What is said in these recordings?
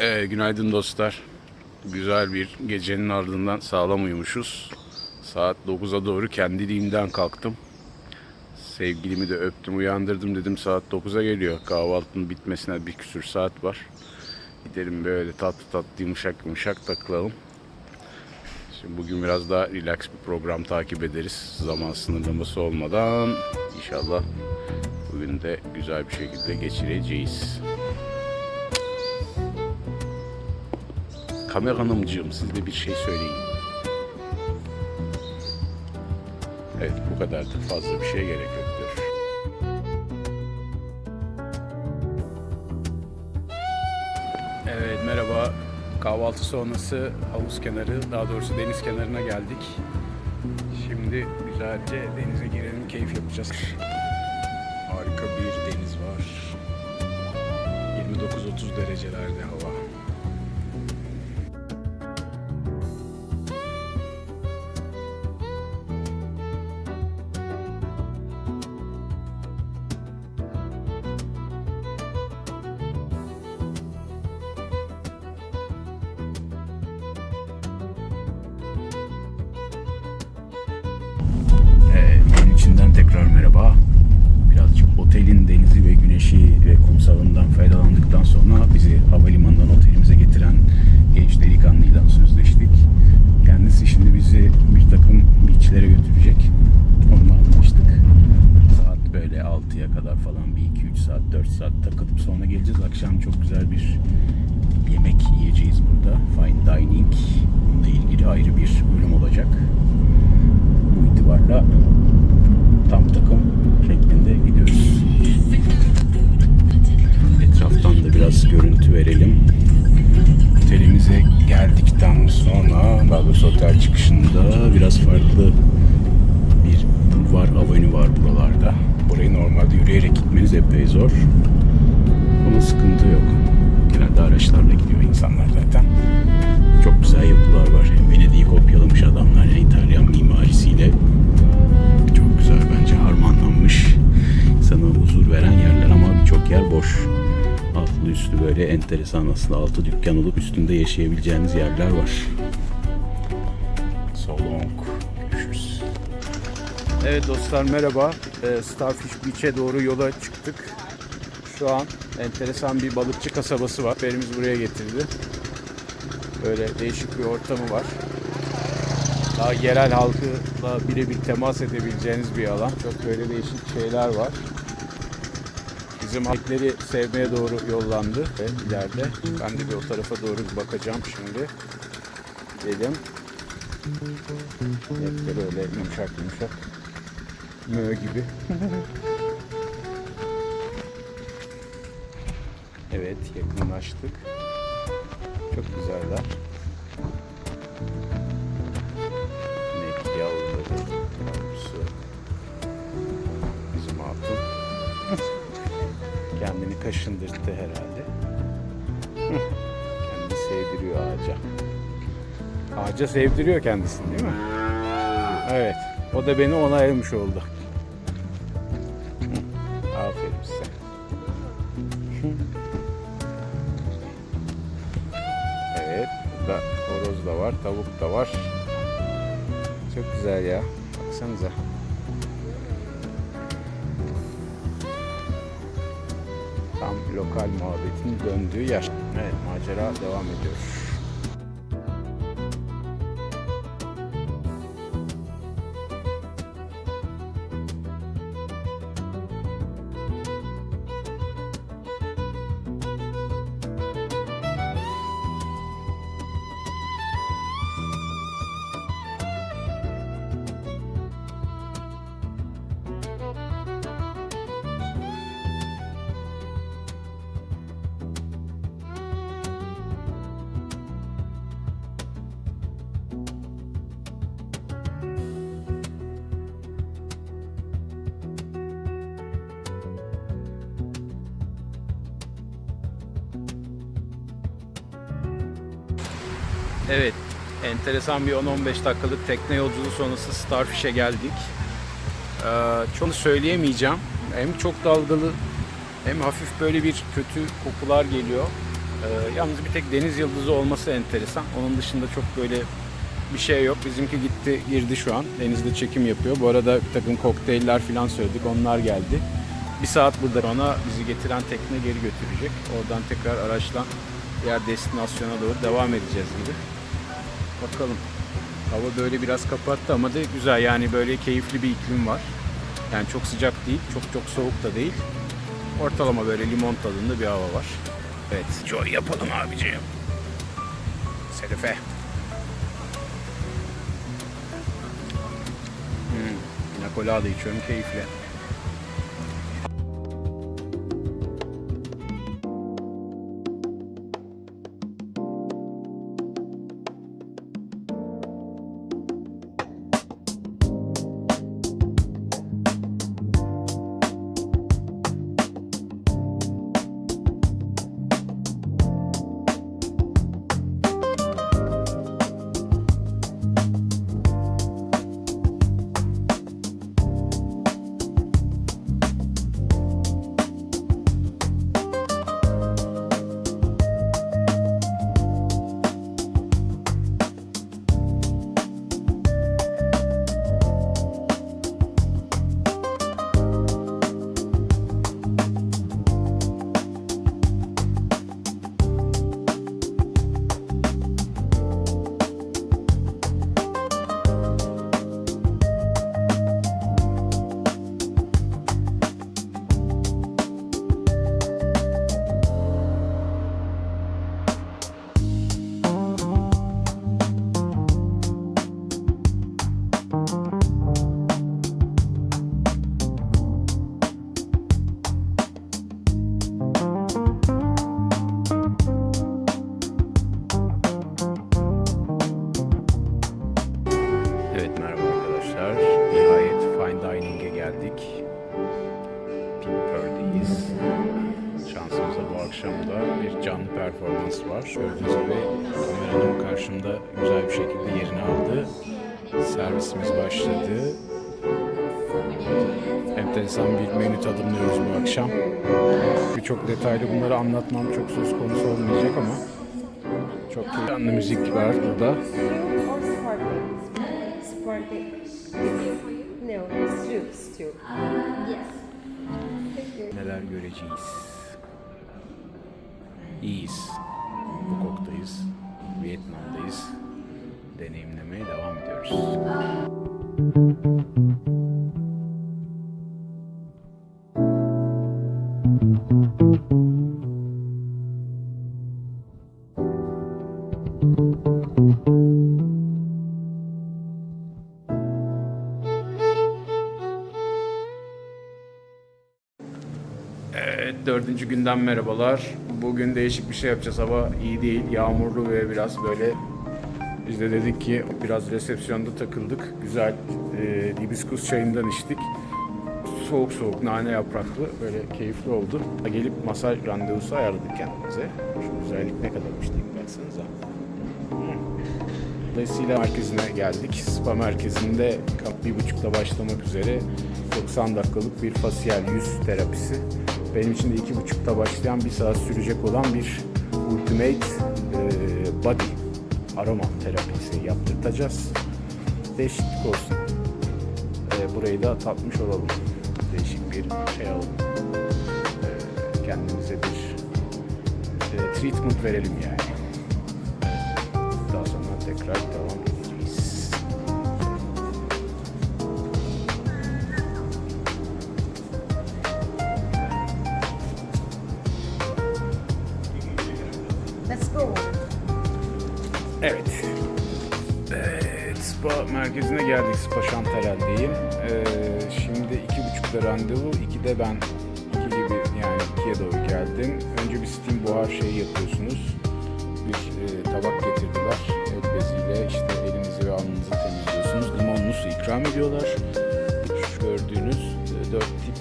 Ee, günaydın dostlar. Güzel bir gecenin ardından sağlam uyumuşuz. Saat 9'a doğru kendiliğimden kalktım. Sevgilimi de öptüm, uyandırdım dedim saat 9'a geliyor. Kahvaltının bitmesine bir küsür saat var. Gidelim böyle tatlı tatlı yumuşak yumuşak takılalım. Şimdi bugün biraz daha relax bir program takip ederiz. Zaman sınırlaması olmadan inşallah bugün de güzel bir şekilde geçireceğiz. Kamera hanımcığım siz de bir şey söyleyin. Evet bu kadardır fazla bir şey gerek yoktur. Evet merhaba. Kahvaltı sonrası havuz kenarı, daha doğrusu deniz kenarına geldik. Şimdi güzelce denize girelim, keyif yapacağız. Harika bir deniz var. 29-30 derecelerde hava. Akşam çok güzel bir yemek yiyeceğiz burada. Fine dining. Bununla ilgili ayrı bir bölüm olacak bu itibarla tam takım şeklinde gidiyoruz. Etraftan da biraz görüntü verelim. Otelimize geldikten sonra, daha doğrusu otel çıkışında biraz farklı bir bulvar, avenü var buralarda. Burayı normalde yürüyerek gitmeniz epey zor. Ama sıkıntı yok. Genelde araçlarla gidiyor insanlar zaten. Çok güzel yapılar var. Venedik'i kopyalamış adamlar. Yani İtalyan mimarisiyle çok güzel bence harmanlanmış. Sana huzur veren yerler ama birçok yer boş. Altlı üstü böyle enteresan aslında altı dükkan olup üstünde yaşayabileceğiniz yerler var. So long. Görüşürüz. Evet dostlar merhaba. Ee, Starfish Beach'e doğru yola çıktık. Şu an enteresan bir balıkçı kasabası var. Berimiz buraya getirdi. Böyle değişik bir ortamı var. Daha yerel halkla birebir temas edebileceğiniz bir alan. Çok böyle değişik şeyler var. Bizim hareketleri sevmeye doğru yollandı ve ileride ben de bir o tarafa doğru bakacağım şimdi. Gidelim. Hep de böyle yumuşak yumuşak. Mö gibi. evet yakınlaştık. Çok güzeller. İnek yavruları, yavrusu. Bizim hatun. Kendini kaşındırdı herhalde. Kendi sevdiriyor ağaca. Ağaca sevdiriyor kendisini değil mi? Evet. O da beni onaylamış oldu. Da var, tavuk da var. Çok güzel ya. Baksanıza. Tam lokal muhabbetin döndüğü yer. Evet, macera devam ediyor. Evet, enteresan bir 10-15 dakikalık tekne yolculuğu sonrası Starfish'e geldik. Ee, çok söyleyemeyeceğim. Hem çok dalgalı hem hafif böyle bir kötü kokular geliyor. Ee, yalnız bir tek deniz yıldızı olması enteresan. Onun dışında çok böyle bir şey yok. Bizimki gitti girdi şu an. Denizde çekim yapıyor. Bu arada bir takım kokteyller falan söyledik. Onlar geldi. Bir saat burada ona bizi getiren tekne geri götürecek. Oradan tekrar araçla diğer destinasyona doğru devam edeceğiz gibi. Bakalım. Hava böyle biraz kapattı ama da güzel yani böyle keyifli bir iklim var. Yani çok sıcak değil, çok çok soğuk da değil. Ortalama böyle limon tadında bir hava var. Evet, joy yapalım abiciğim. Serife. Hmm, pina colada içiyorum keyifli. Enteresan bir menü tadımlıyoruz bu akşam. Birçok detaylı bunları anlatmam çok söz konusu olmayacak ama çok keyifli müzik var burada. neler göreceğiz. İyiyiz. Bangkok'tayız. Vietnam'dayız. 7. günden merhabalar. Bugün değişik bir şey yapacağız. Hava iyi değil, yağmurlu ve biraz böyle biz de dedik ki biraz resepsiyonda takıldık. Güzel e, hibiskus çayından içtik. Soğuk soğuk nane yapraklı böyle keyifli oldu. Gelip masaj randevusu ayarladık kendimize. Şu güzellik ne kadarmış diyeyim ben sana Dolayısıyla merkezine geldik. Spa merkezinde bir buçukta başlamak üzere 90 dakikalık bir fasiyel yüz terapisi benim için de iki buçukta başlayan bir saat sürecek olan bir ultimate e, body aroma terapisi yaptırtacağız. Değişiklik olsun. E, burayı da tatmış olalım. Değişik bir şey alalım. E, kendimize bir e, treatment verelim yani. Daha sonra tekrar devam spa merkezine geldik. Spa Şantarel'deyim. Ee, şimdi iki buçukta randevu. İkide ben iki gibi yani ikiye doğru geldim. Önce bir steam buhar şeyi yapıyorsunuz. Bir e, tabak getirdiler. El beziyle işte elinizi ve alnınızı temizliyorsunuz. Limonlu su ikram ediyorlar. Şu gördüğünüz e, dört tip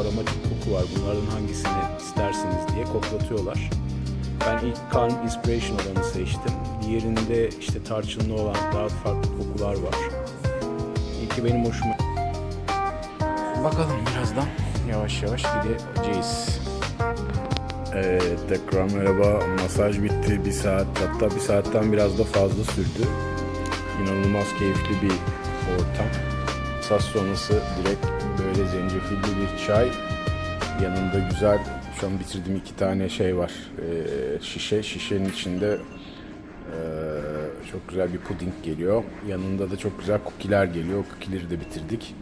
aromatik koku var. Bunlardan hangisini istersiniz diye koklatıyorlar. Ben ilk Calm Inspiration olanı seçtim. Diğerinde işte tarçınlı olan daha farklı kokular var. İlki benim hoşuma. Bakalım birazdan yavaş yavaş gideceğiz. Evet, tekrar merhaba. Masaj bitti. Bir saat hatta bir saatten biraz da fazla sürdü. İnanılmaz keyifli bir ortam. Masaj sonrası direkt böyle zencefilli bir çay. Yanında güzel, şu an bitirdim iki tane şey var. Ee, şişe, şişenin içinde ee, çok güzel bir puding geliyor. Yanında da çok güzel kukiler geliyor. Kukileri de bitirdik.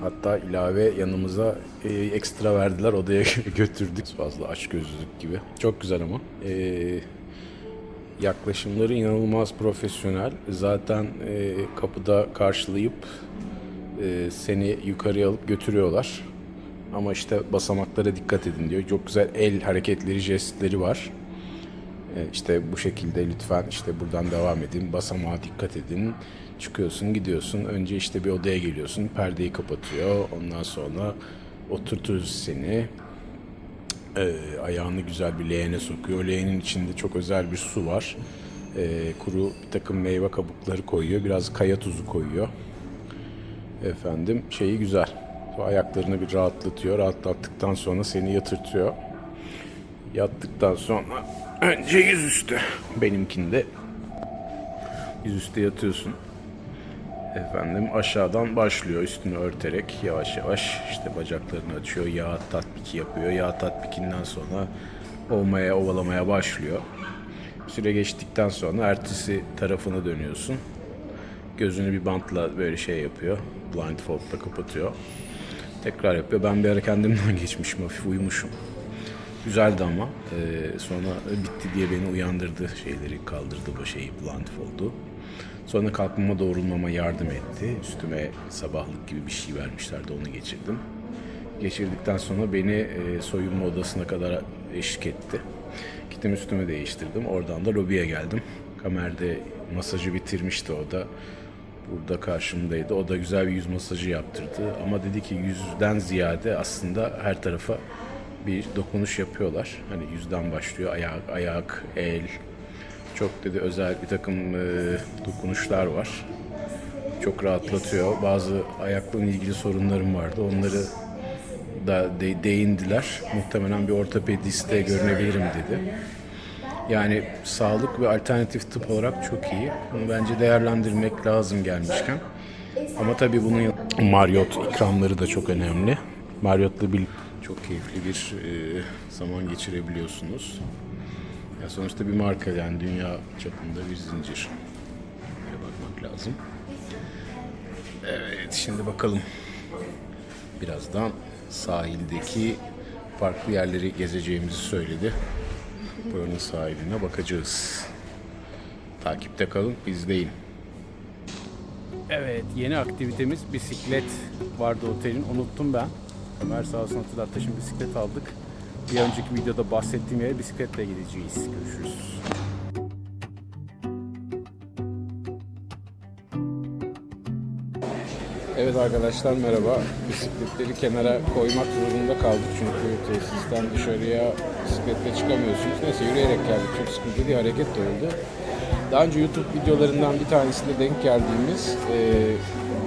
Hatta ilave yanımıza e, ekstra verdiler odaya götürdük. Fazla aç gözlülük gibi. Çok güzel ama. Ee, yaklaşımları inanılmaz profesyonel. Zaten e, kapıda karşılayıp e, seni yukarıya alıp götürüyorlar. Ama işte basamaklara dikkat edin diyor. Çok güzel el hareketleri, jestleri var. E, işte bu şekilde lütfen işte buradan devam edin. Basamağa dikkat edin. Çıkıyorsun, gidiyorsun. Önce işte bir odaya geliyorsun. Perdeyi kapatıyor. Ondan sonra oturtuyoruz seni. E, ayağını güzel bir leğene sokuyor. Leğenin içinde çok özel bir su var. E, kuru bir takım meyve kabukları koyuyor. Biraz kaya tuzu koyuyor. Efendim şeyi güzel. Ayaklarını bir rahatlatıyor. Rahatlattıktan sonra seni yatırtıyor. Yattıktan sonra önce yüzüstü. Benimkinde yüzüstü yatıyorsun. Efendim aşağıdan başlıyor üstünü örterek yavaş yavaş işte bacaklarını açıyor. Yağ tatbiki yapıyor. Yağ tatbikinden sonra olmaya ovalamaya başlıyor. Süre geçtikten sonra ertesi tarafına dönüyorsun. Gözünü bir bantla böyle şey yapıyor. Blindfold'la kapatıyor. Tekrar yapıyor. Ben bir ara kendimden geçmişim. Hafif uyumuşum. Güzeldi ama. Ee, sonra bitti diye beni uyandırdı. Şeyleri kaldırdı bu şeyi blindfold'u. Sonra kalkmama doğrulmama yardım etti. Üstüme sabahlık gibi bir şey vermişlerdi. Onu geçirdim. Geçirdikten sonra beni e, soyunma odasına kadar eşlik etti. Gittim üstümü değiştirdim. Oradan da lobiye geldim. Kamer'de masajı bitirmişti o da. Burada karşımdaydı. O da güzel bir yüz masajı yaptırdı. Ama dedi ki yüzden ziyade aslında her tarafa bir dokunuş yapıyorlar. Hani yüzden başlıyor. Ayak, ayak, el. Çok dedi özel bir takım e, dokunuşlar var. Çok rahatlatıyor. Bazı ayakla ilgili sorunlarım vardı. Onları da de- değindiler. Muhtemelen bir ortopediste görünebilirim dedi. Yani sağlık ve alternatif tıp olarak çok iyi. Bunu bence değerlendirmek lazım gelmişken. Ama tabii bunun Marriott ikramları da çok önemli. Marriott'la bir çok keyifli bir e, zaman geçirebiliyorsunuz. Ya sonuçta bir marka yani dünya çapında bir zincir. Böyle bakmak lazım. Evet şimdi bakalım. Birazdan sahildeki farklı yerleri gezeceğimizi söyledi. Buranın sahiline bakacağız. Takipte kalın, izleyin. Evet, yeni aktivitemiz bisiklet vardı otelin. Unuttum ben. Ömer sağ olsun hatırlattı. Şimdi bisiklet aldık. Bir önceki videoda bahsettiğim yere bisikletle gideceğiz. Görüşürüz. Evet arkadaşlar merhaba. Bisikletleri kenara koymak zorunda kaldık çünkü tesisten dışarıya bisikletle çıkamıyorsunuz. Neyse yürüyerek geldik. Çok sıkıntı değil, hareket de oldu. Daha önce YouTube videolarından bir tanesinde denk geldiğimiz e,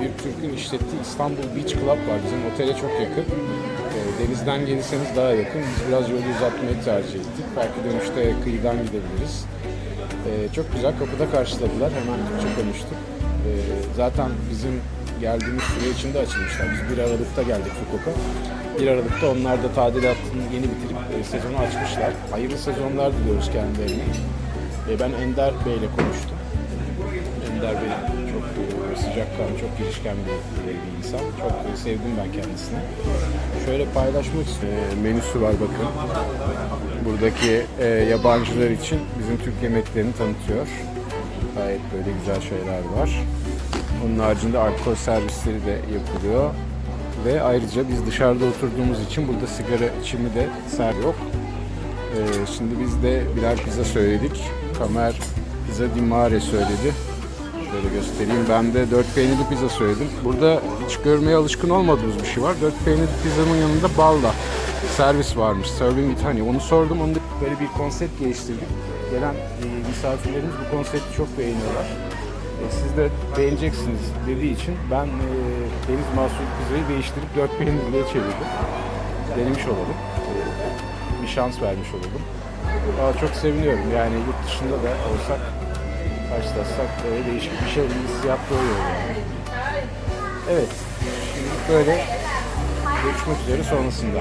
bir Türk'ün işlettiği İstanbul Beach Club var. Bizim otele çok yakın. E, denizden gelirseniz daha yakın. Biz biraz yolu uzatmayı tercih ettik. Belki dönüşte kıyıdan gidebiliriz. E, çok güzel kapıda karşıladılar. Hemen Türkçe konuştuk. E, zaten bizim geldiğimiz süre içinde açılmışlar. Biz 1 Aralık'ta geldik Fukuoka. 1 Aralık'ta onlar da tadilatını yeni bitirip e, sezonu açmışlar. Hayırlı sezonlar diliyoruz kendilerine. Ben Ender Bey ile konuştum. Ender Bey çok e, sıcakkanlı, çok girişken bir, insan. Çok sevdim ben kendisini. Şöyle paylaşmak istiyorum. E, menüsü var bakın. Buradaki e, yabancılar için bizim Türk yemeklerini tanıtıyor. Gayet böyle güzel şeyler var. Onun haricinde alkol servisleri de yapılıyor. Ve ayrıca biz dışarıda oturduğumuz için burada sigara içimi de ser yok. Ee, şimdi biz de birer pizza söyledik. Kamer pizza di mare söyledi. Şöyle göstereyim. Ben de dört peynirli pizza söyledim. Burada hiç görmeye alışkın olmadığımız bir şey var. Dört peynirli pizzanın yanında balla servis varmış. Serving with honey. Onu sordum. Onu böyle bir konsept geliştirdik. Gelen e, misafirlerimiz bu konsepti çok beğeniyorlar. E, siz de beğeneceksiniz dediği için ben e, deniz mahsulü pizzayı değiştirip dört peynirliye çevirdim. Denemiş olalım. E, bir şans vermiş olalım. Valla çok seviniyorum. Yani yurt dışında da olsak karşılaşsak böyle değişik bir şey hissiyat doğuyor yani. Evet. Şimdi böyle görüşmek üzere sonrasında.